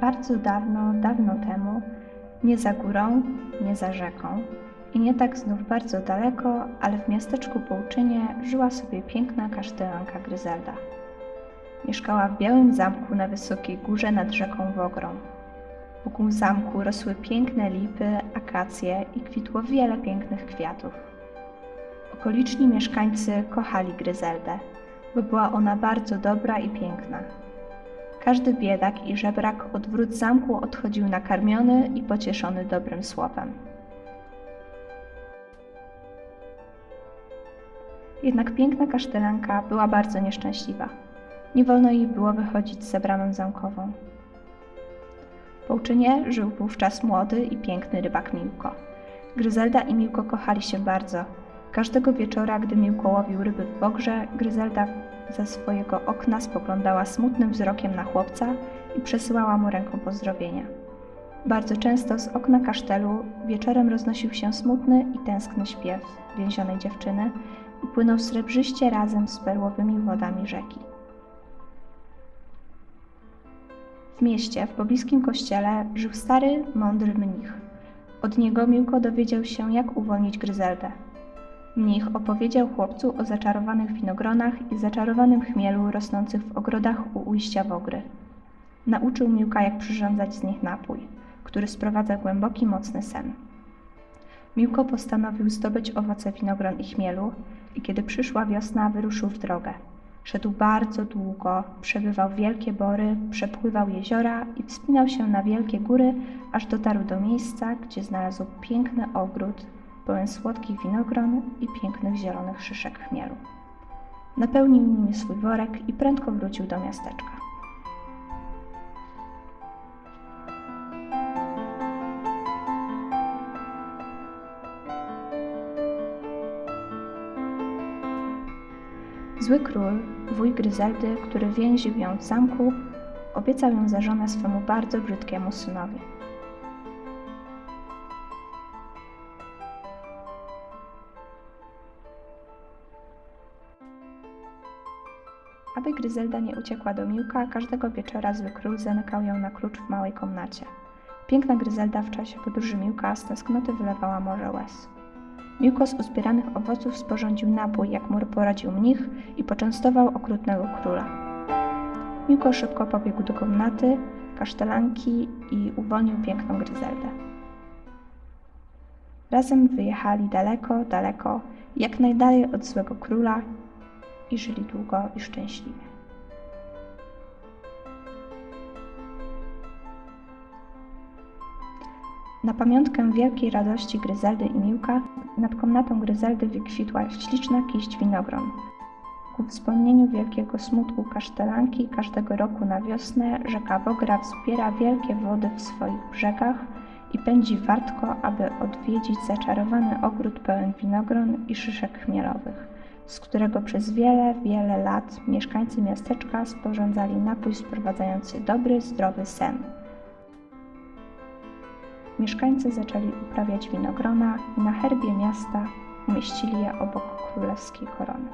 Bardzo dawno, dawno temu, nie za górą, nie za rzeką i nie tak znów bardzo daleko, ale w miasteczku Połczynie żyła sobie piękna kasztelanka Gryzelda. Mieszkała w białym zamku na wysokiej górze nad rzeką Wogrą. Wokół zamku rosły piękne lipy, akacje i kwitło wiele pięknych kwiatów. Okoliczni mieszkańcy kochali Gryzeldę, bo była ona bardzo dobra i piękna. Każdy biedak i żebrak od wrót zamku odchodził nakarmiony i pocieszony dobrym słowem. Jednak piękna kasztelanka była bardzo nieszczęśliwa. Nie wolno jej było wychodzić za bramę zamkową. Połczynie żył wówczas młody i piękny rybak Miłko. Gryzelda i Miłko kochali się bardzo. Każdego wieczora, gdy Miłko łowił ryby w Wogrze, Gryzelda ze swojego okna spoglądała smutnym wzrokiem na chłopca i przesyłała mu ręką pozdrowienia. Bardzo często z okna kasztelu wieczorem roznosił się smutny i tęskny śpiew więzionej dziewczyny i płynął srebrzyście razem z perłowymi wodami rzeki. W mieście, w pobliskim kościele, żył stary, mądry mnich. Od niego Miłko dowiedział się, jak uwolnić Gryzeldę. Mnich opowiedział chłopcu o zaczarowanych winogronach i zaczarowanym chmielu rosnących w ogrodach u ujścia Wogry. Nauczył Miłka, jak przyrządzać z nich napój, który sprowadza głęboki, mocny sen. Miłko postanowił zdobyć owoce winogron i chmielu i kiedy przyszła wiosna, wyruszył w drogę. Szedł bardzo długo, przebywał wielkie bory, przepływał jeziora i wspinał się na wielkie góry, aż dotarł do miejsca, gdzie znalazł piękny ogród, pełen słodkich winogron i pięknych zielonych szyszek chmielu. Napełnił nimi swój worek i prędko wrócił do miasteczka. Zły król, wuj Gryzeldy, który więził ją w zamku, obiecał ją za żonę swemu bardzo brzydkiemu synowi. Aby Gryzelda nie uciekła do Miłka, każdego wieczora zły król zamykał ją na klucz w małej komnacie. Piękna Gryzelda w czasie podróży Miłka z tęsknoty wylewała morze łez. Miłko z uzbieranych owoców sporządził napój, jak mu poradził mnich i poczęstował okrutnego króla. Miłko szybko pobiegł do komnaty kasztelanki i uwolnił piękną Gryzeldę. Razem wyjechali daleko, daleko, jak najdalej od złego króla i żyli długo i szczęśliwie. Na pamiątkę wielkiej radości Gryzeldy i Miłka nad komnatą Gryzeldy wykwitła śliczna kiść winogron. Ku wspomnieniu wielkiego smutku kasztelanki każdego roku na wiosnę rzeka Wogra wzbiera wielkie wody w swoich brzegach i pędzi wartko, aby odwiedzić zaczarowany ogród pełen winogron i szyszek chmielowych, z którego przez wiele, wiele lat mieszkańcy miasteczka sporządzali napój sprowadzający dobry, zdrowy sen. Mieszkańcy zaczęli uprawiać winogrona i na herbie miasta umieścili je obok królewskiej korony.